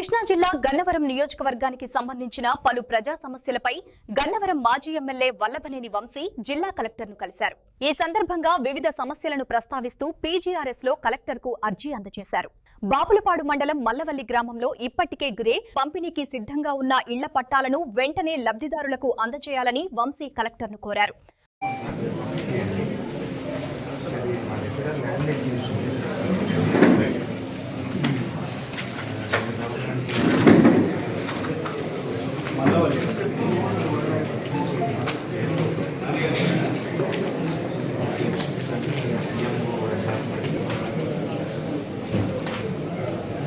కృష్ణా జిల్లా గన్నవరం నియోజకవర్గానికి సంబంధించిన పలు ప్రజా సమస్యలపై గన్నవరం మాజీ ఎమ్మెల్యే వల్లభనేని వంశీ జిల్లా కలెక్టర్ను కలిశారు. ఈ సందర్భంగా వివిధ సమస్యలను ప్రస్తావిస్తూ పీజీఆర్ఎస్లో కలెక్టర్కు అర్జీ అందజేశారు. బాపులపాడు మండలం మల్లవల్లి గ్రామంలో ఇప్పటికే గ్రే పంపిణీకి సిద్ధంగా ఉన్న ఇళ్ళ పట్టాలను వెంటనే లబ్ధిదారులకు అందజేయాలని వంశీ కలెక్టర్ను కోరారు.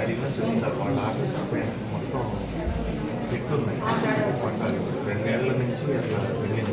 అడిగినా చెప్తారు. వాళ్ళ ఆఫీస్ అక్కడ మొత్తం పెట్టున్నాయి రెండేళ్ళ నుంచి అట్లా పెండింగ్